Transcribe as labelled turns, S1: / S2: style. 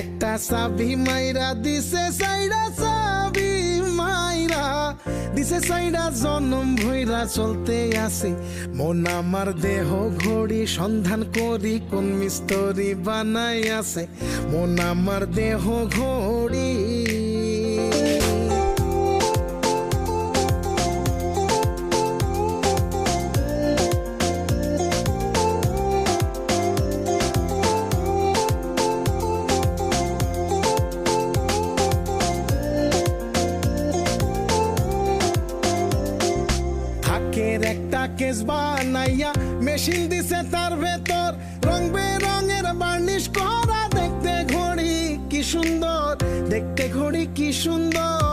S1: একটা সাবি মাইরা, দিছে সাইরা সাবি মাইরা, দিছে সাইরা জনম ভইরা চলতে আছে মন আমার দেহ ঘড়ি সন্ধান করি, কোন মিস্তরি বানাই আছে। মন আমার দেহ ঘড়ি থাকের একটা কেস বানাইয়া মেশিন দিছে তার ভেতর। রং বেরঙের বার্নিশ করা দেখতে ঘড়ি কি সুন্দর, দেখতে ঘড়ি কি সুন্দর।